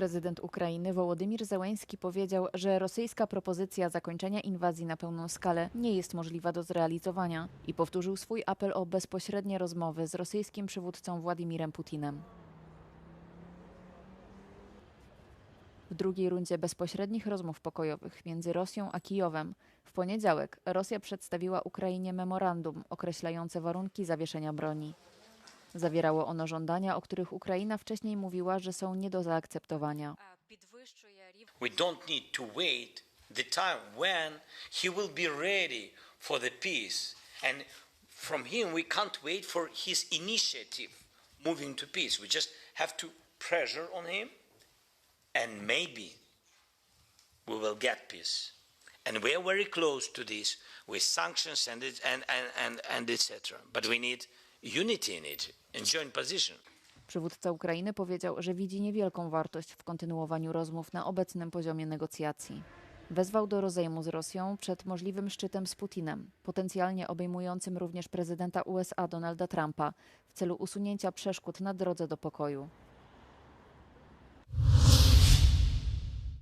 Prezydent Ukrainy Wołodymir Zełenski powiedział, że rosyjska propozycja zakończenia inwazji na pełną skalę nie jest możliwa do zrealizowania i powtórzył swój apel o bezpośrednie rozmowy z rosyjskim przywódcą Władimirem Putinem. W drugiej rundzie bezpośrednich rozmów pokojowych między Rosją a Kijowem w poniedziałek Rosja przedstawiła Ukrainie memorandum określające warunki zawieszenia broni. Zawierało ono żądania, o których Ukraina wcześniej mówiła, że są nie do zaakceptowania. We don't need to wait the time when he will be ready for the peace and from him we can't wait for his initiative moving to peace. We just have to pressure on him and maybe we will get peace. And we are very close to this with sanctions and, and, and, and, and etc. But we need unity in it joint position. Przywódca Ukrainy powiedział, że widzi niewielką wartość w kontynuowaniu rozmów na obecnym poziomie negocjacji. Wezwał do rozejmu z Rosją przed możliwym szczytem z Putinem, potencjalnie obejmującym również prezydenta USA Donalda Trumpa, w celu usunięcia przeszkód na drodze do pokoju.